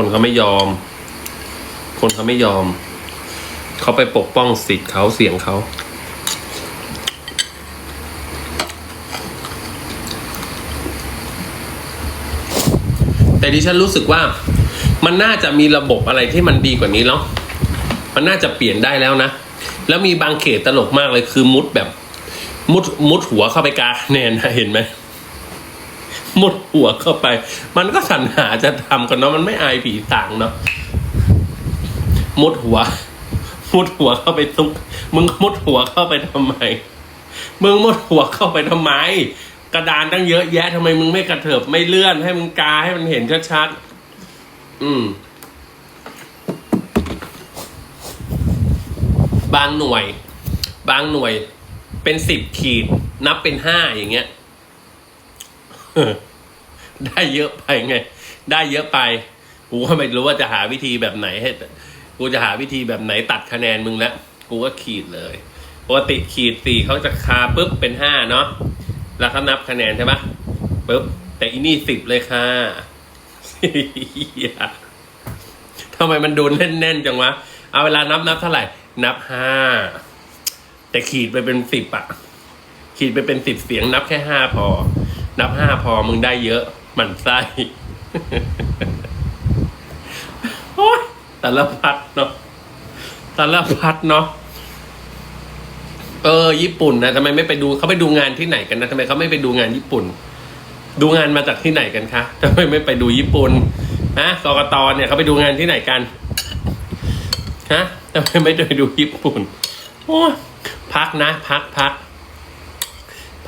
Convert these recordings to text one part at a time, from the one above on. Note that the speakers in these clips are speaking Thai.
คนเขาไม่ยอม คนเขาไม่ยอม เขาไปปกป้องสิทธิ์เขาเสียงเขาแต่ดิฉันรู้สึกว่ามันน่าจะมีระบบอะไรที่มันดีกว่านี้แล้วมันน่าจะเปลี่ยนได้แล้วนะ แล้วมีบางเขตตลกมากเลยคือมุดแบบ มุดมุดหัวเข้าไปกาแนนเห็นไหม มุดหัวเข้าไป มันก็สรรหาจะทำกันเนาะมันไม่อายผีสางเนาะมุดหัวมุดหัวเข้าไปซุก มึงมุดหัวเข้าไปทำไม มึงมุดหัวเข้าไปทำไม กระดานตั้งเยอะแยะทำไมมึงไม่กระเถิบไม่เลื่อนให้มึงกาให้มันเห็นชัดๆ อืม บางหน่วย บางหน่วย เป็นสิบขีด นับเป็นห้าอย่างเงี้ย ได้เยอะไปไง ได้เยอะไป กูก็ไม่รู้ว่าจะหาวิธีแบบไหนให้ กูจะหาวิธีแบบไหนตัดคะแนนมึงแล้ว กูก็ขีดเลยปกติขีดสี่เขาจะคาปุ๊บเป็นห้าเนาะ แล้วเขานับคะแนนใช่ปะปุ๊บ แต่อีนี่สิบเลยค่ะเหี้ยทำไมมันดนแน่นๆจังวะ เอาเวลานับนับเท่าไหร่ นับห้า แต่ขีดไปเป็นสิบอะขีดไปเป็นสิบเสียงนับแค่ห้าพอ นับห้าพอมึงได้เยอะ มันไส้โอ๊ยสารพัดเนาะสารพัดเนาะเออ ญี่ปุ่นนะทำไมไม่ไปดูเขาไปดูงานที่ไหนกันนะทำไมเขาไม่ไปดูงานญี่ปุ่น ดูงานมาจากที่ไหนกันคะทำไมไม่ไปดูญี่ปุ่นนะกกตเนี่ยเขาไปดูงานที่ไหนกันฮะทำไมไม่ไปดูญี่ปุ่นโอ้ยพักนะ พักพัก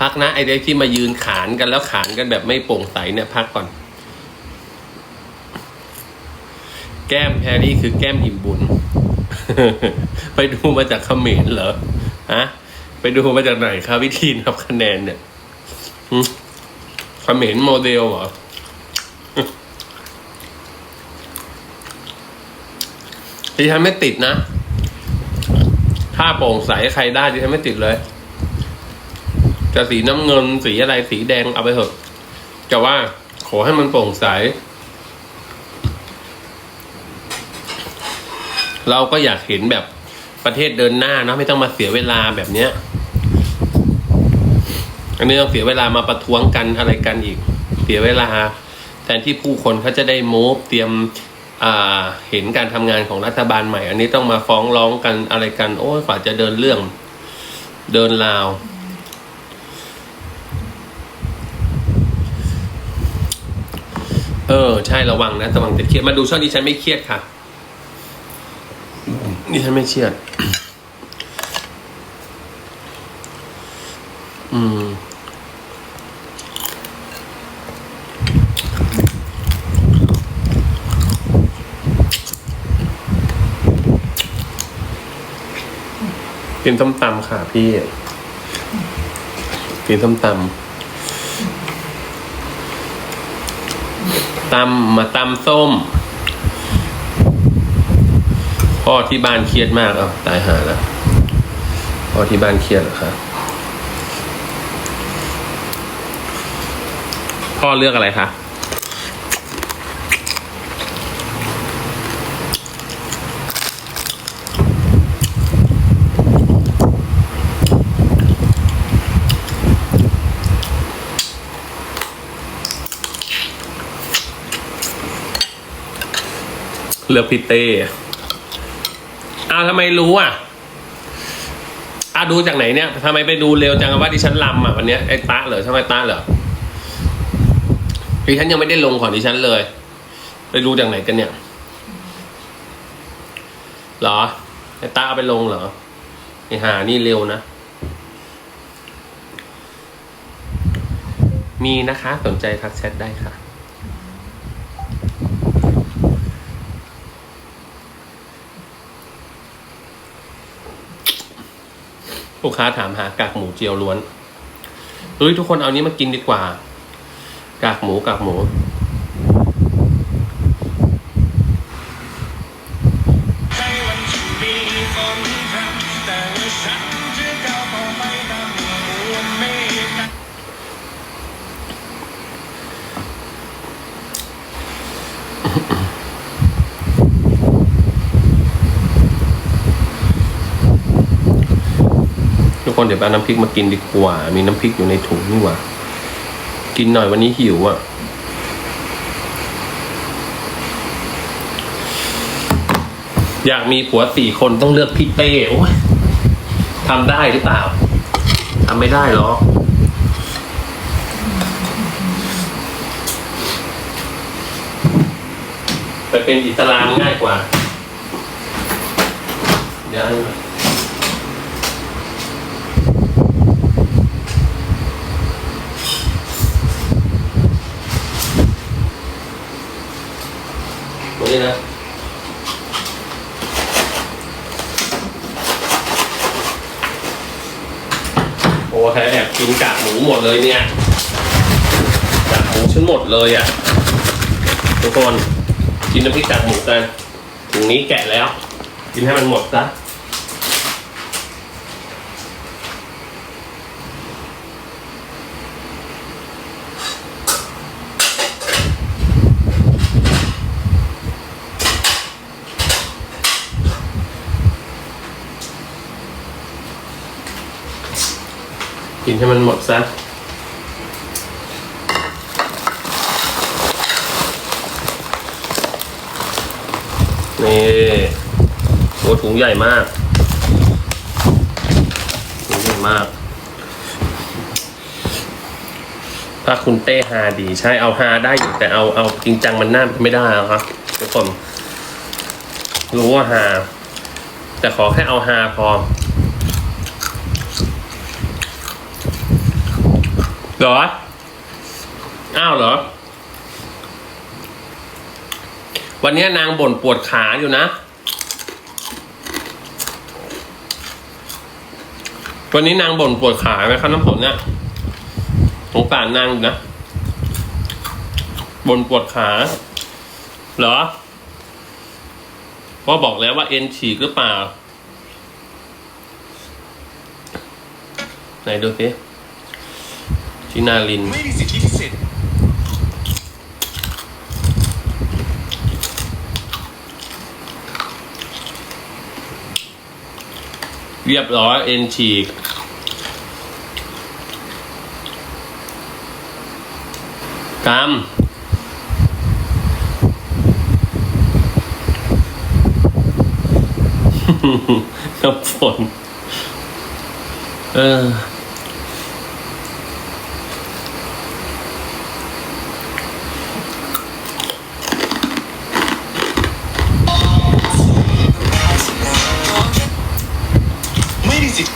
พักนะไอ้ที่มายืนขานกันแล้วขานกันแบบไม่โปร่งใสเนี่ยพักก่อน แก้มแพรรี่คือแก้มอิ่มบุญ ไปดูมาจากเขมรเหรอฮะไปดูมาจากไหนคะวิธีนับคะแนนเนี่ยหึเขมรโมเดลเหรอดิฉันไม่ติดนะ ถ้าโปร่งใสใครได้ดิฉันไม่ติดเลย จะสีน้ำเงินสีอะไรสีแดงเอาไปเถอะแต่ว่าขอให้มันโปร่งใส เราก็อยากเห็นแบบประเทศเดินหน้านะไม่ต้องมาเสียเวลาแบบเนี้ยอันนี้ต้องเสียเวลามาประท้วงกันอะไรกันอีก เสียเวลา แทนที่ผู้คนเขาจะได้มูฟเตรียมอ่าเห็นการทำงานของรัฐบาลใหม่ อันนี้ต้องมาฟ้องร้องกันอะไรกัน โอ้ยกว่าจะเดินเรื่อง เดินราว เออ ใช่ระวังนะระวังจะเครียดมาดูช่องนี้ฉันไม่เครียดค่ะนี่ฉันไม่เครียด อืมกินส้มตำค่ะพี่กินส้มตำ ตำมาตำส้ม พ่อที่บ้านเครียดมาก เอ้าตายหาแล้ว พ่อที่บ้านเครียดเหรอคะพ่อเลือกอะไรคะ เลือกพี่เต้อ้าวทำไมรู้อะอ้าวดูจากไหนเนี่ยทำไมไปดูเร็วจังว่าดิฉันลำอะวันนี้ไอ้ตาเหรอใช่ไหมตาเหรอดิฉันยังไม่ได้ลงของดิฉันเลย ไปดูจากไหนกันเนี่ยเหรอไอ้ตาเอาไปลงเหรอไอ้หานี่เร็วนะ มีนะคะสนใจทักแชทได้ค่ะ ลูกค้าถามหากากหมูเจียวล้วนเฮ้ยทุกคนเอานี้มากินดีกว่า กากหมูกากหมู คนเดี๋ยวไปเอาน้ำพริกมากินดีกว่า มีน้ำพริกอยู่ในถุงนี่หว่า กินหน่อยวันนี้หิวอะ่ะ อยากมีผัวสี่คนต้องเลือกพี่เป้โอ้ยทำได้หรือเปล่าทำไม่ได้หรอไปเป็นอิสลามง่ายกว่า เดี๋ยวอันนี้ก่อนมานี่นะ โอ้ใครแอบกินกากหมูหมดเลยเนี่ยกากหมูฉันหมด เลยอะ่ะ ทุกคนกินน้ำพริกกากหมูกันถุงนี้แกะแล้ว กินให้มันหมดซะกินให้มันหมดซะ นี่โอ้ถุงใหญ่มากถุงใหญ่มากถ้าคุณเต้ฮาดี ใช่เอาฮาได้อยู่แต่เอาเอาจริงจังมันน่าไม่ได้ครับทุกคนรู้ว่าฮาแต่ขอแค่เอาฮาพอเหรอาวเหรอ วันนี้นางบ่นปวดขาอยู่นะ วันนี้นางบ่นปวดขาไหมครับน้ำฝนเนี่ยสงสารนางอยู่นะ บ่นปวดขา เหรอว่าบอกแล้วว่าเอ็นฉีกหรือเปล่า ไหนดูสิชินาลินไม่มีสิทธิพิเศษ เรียบร้อยเอ็นฉีกกรรมน้ำฝนเออ ไม่มีสิทธิ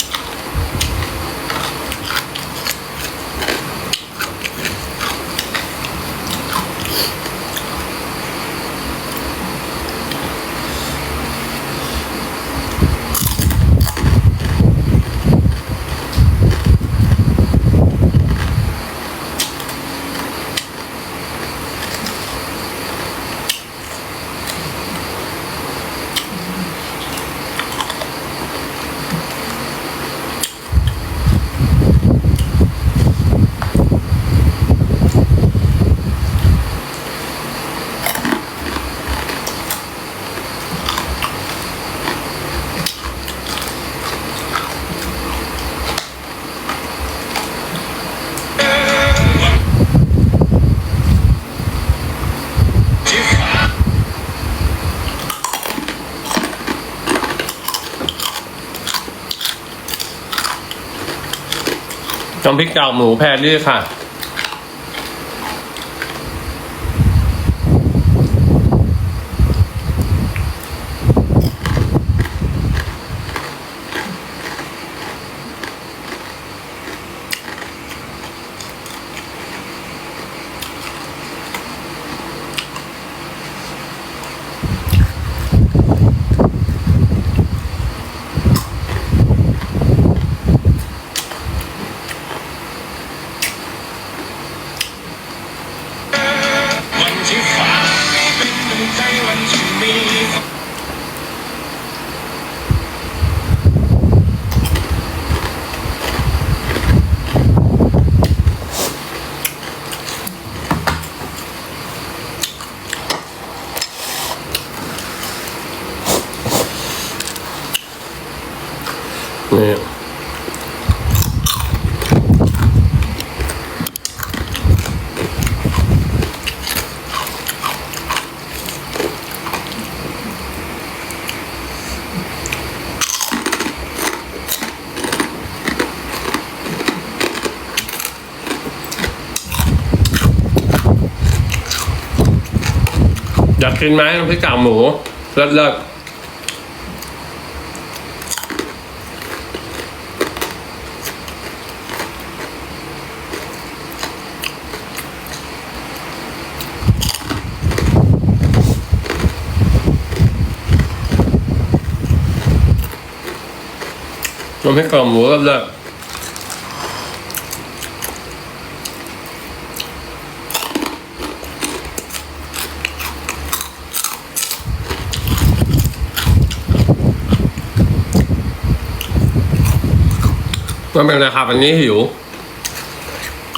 น้ำพริกเก่าหมูแพรรี่ค่ะ กกินไหมน้ำพริกกากหมูเลิศเลิศน้ำพริกกากหมูเลิศเลิศ ไม่เป็นไรครับวันนี้หิว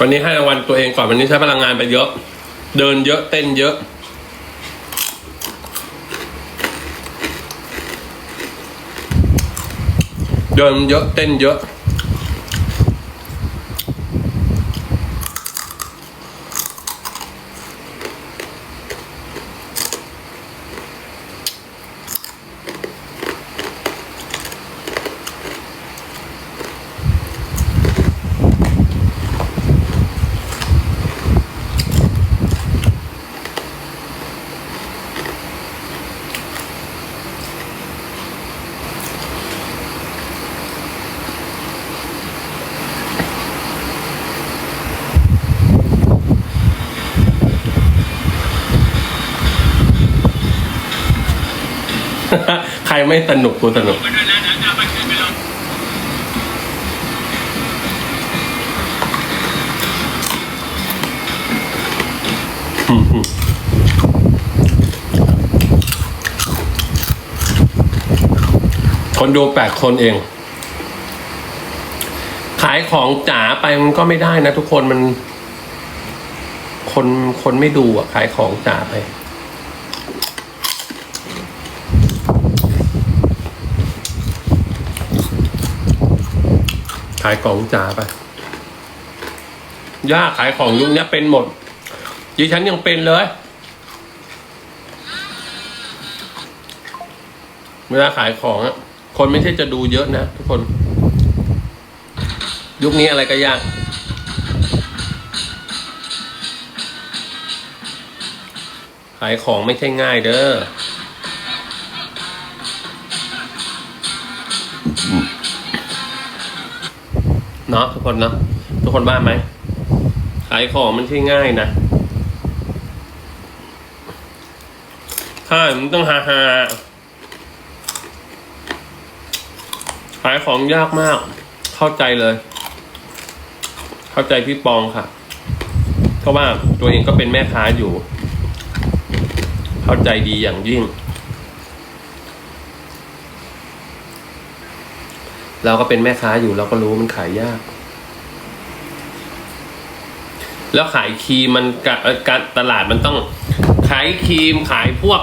วันนี้ให้รางวัลตัวเองก่อนวันนี้ใช้พลังงานไปเยอะ เดินเยอะเต้นเยอะเดินเยอะเต้นเยอะ ใครไม่สนุกกูสนุก คนดูแปดคนเอง ขายของจ๋าไปมันก็ไม่ได้นะทุกคนมัน คนคนไม่ดูอะขายของจ๋าไป ขายของจ๋าไปย่าขายของยุคนี้เป็นหมดดิฉันยังเป็นเลยเวลาขายของอะคนไม่ใช่จะดูเยอะนะทุกคน ยุคนี้อะไรก็ยากขายของไม่ใช่ง่ายเด้อ เนาะทุกคนเนาะทุกคนบ้าไหมขายของมันใช่ง่ายนะใช่มันต้องฮาฮาขายของยากมาก เข้าใจเลย เข้าใจพี่ปองค่ะเพราะว่าตัวเองก็เป็นแม่ค้าอยู่ เข้าใจดีอย่างยิ่ง เราก็เป็นแม่ค้าอยู่เราก็รู้มันขายยาก แล้วขายครีมมันการตลาดมันต้อง ขายครีมขายพวก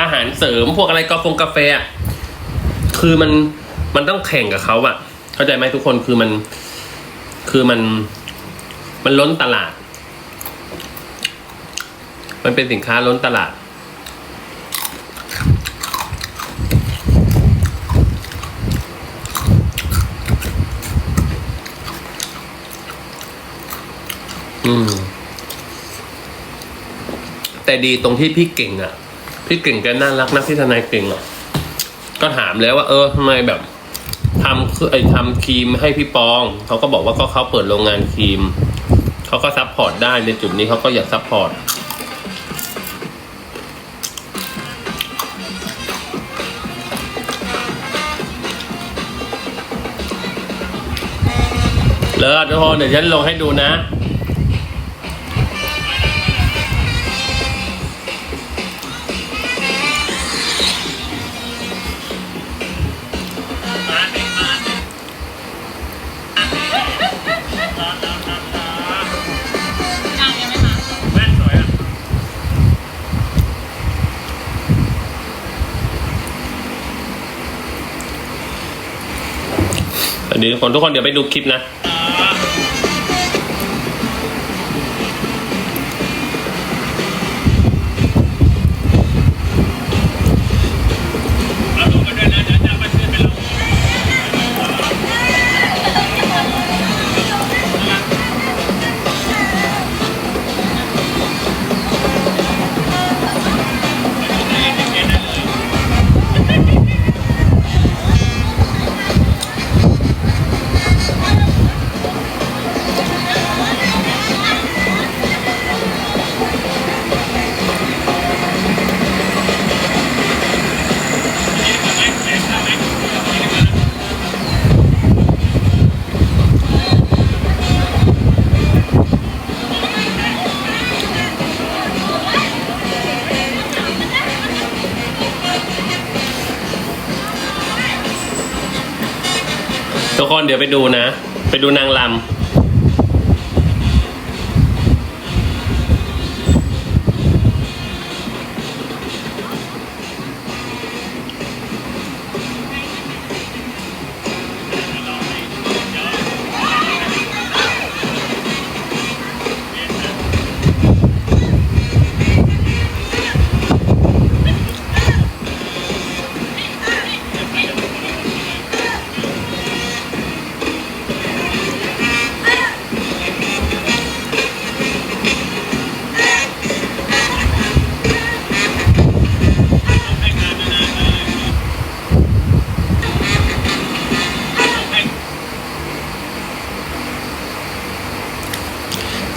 อาหารเสริมพวกอะไรกาแฟกาแฟ คือมันมันต้องแข่งกับเขาอะเข้าใจไหมทุกคนคือมัน คือมันมันล้นตลาด มันเป็นสินค้าล้นตลาด อืม แต่ดีตรงที่พี่เก่งอะ่ะ พี่เก่งแกน่ารักนะพี่ทนายเก่งอะ่ะ ก็ถามแล้วว่า เออทำไมแบบทำคือไอ้ทำครีมให้พี่ปอง เขาก็บอกว่าก็เขาเปิดโรงงานครีม เขาก็ซัพพอร์ตได้ในจุดนี้เขาก็อยากซัพพอร์ตเลิศทุกคนเดี๋ยวฉันลงให้ดูนะ เดี๋ยวคนทุกคนเดี๋ยวไปดูคลิปนะ เดี๋ยวไปดูนะ ไปดูนางลำ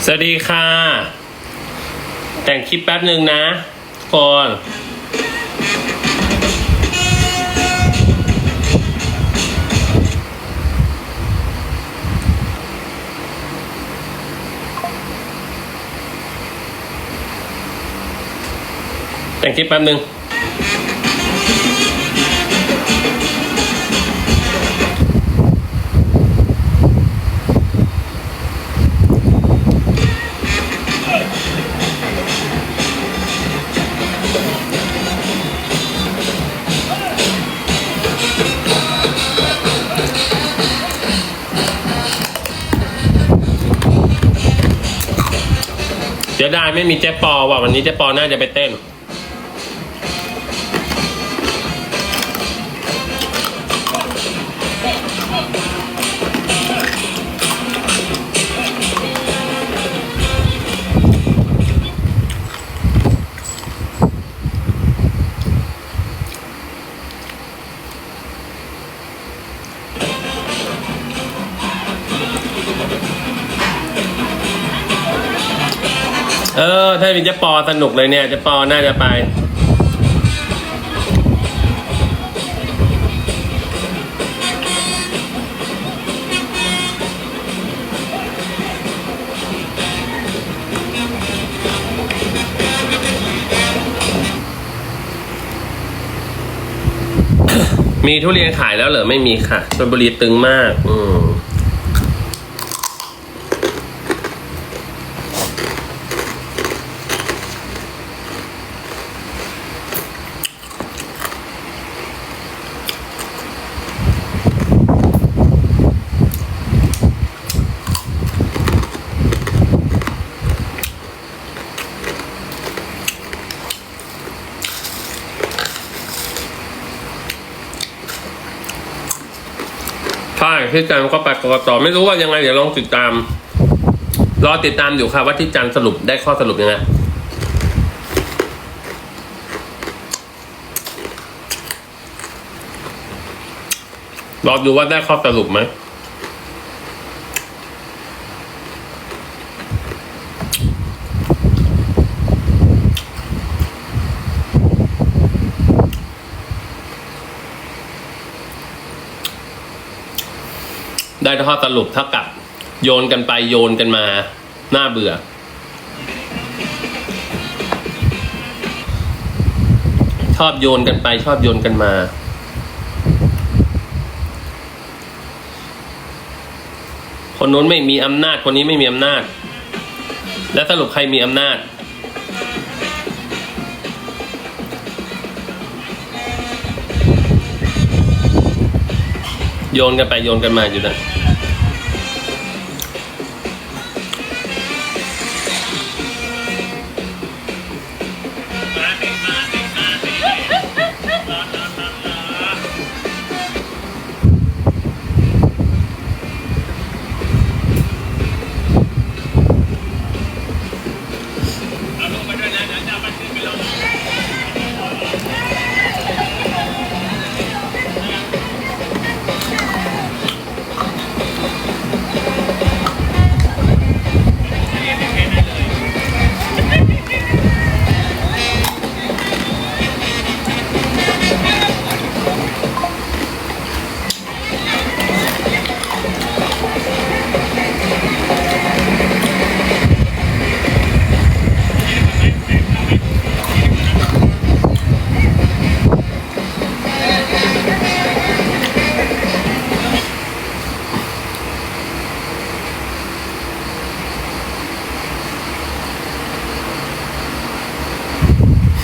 สวัสดีค่ะ แต่งคลิปแป๊บหนึ่งนะทุกคนแต่งคลิปแป๊บหนึ่ง เสียดายไม่มีเจ๊ปอว่ะวันนี้เจ๊ปอน่าจะไปเต้น เออ ถ้าเป็นเจ๊ปอสนุกเลยเนี่ยเจ๊ปอน่าจะไป มีทุเรียนขายแล้วเหรอไม่มีค่ะชลบุรีตึงมาก อืม ใช่ที่จันก็ไปกรกตไม่รู้ว่ายังไงเดี๋ยวลองติดตาม รอติดตามอยู่ค่ะว่าที่จันสรุปได้ข้อสรุปยังไงรอดูว่าได้ข้อสรุปไหม ได้ข้อสรุปเท่ากับ โยนกันไปโยนกันมา น่าเบื่อ ชอบโยนกันไป ชอบโยนกันมา คนนู้นไม่มีอำนาจ คนนี้ไม่มีอำนาจ แล้วสรุปใครมีอำนาจโยนกันไปโยนกันมาอยู่นะ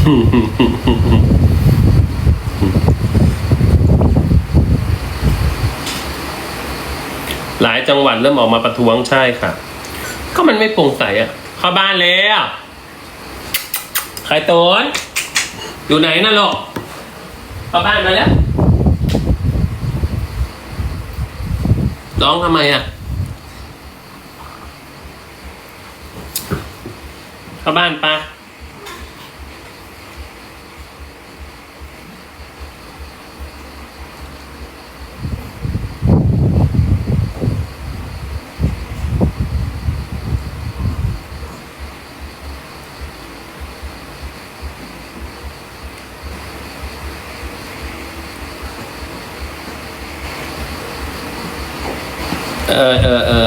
หลายจังหวัดเริ่มออกมาประท้วงใช่ค่ะ ก็มันไม่โปร่งใสอะ เข้าบ้านแล้วใครโตนอยู่ไหนน่ะลูกเข้าบ้านมาแล้วร้องทำไมอะเข้าบ้านปะ เออเออเออ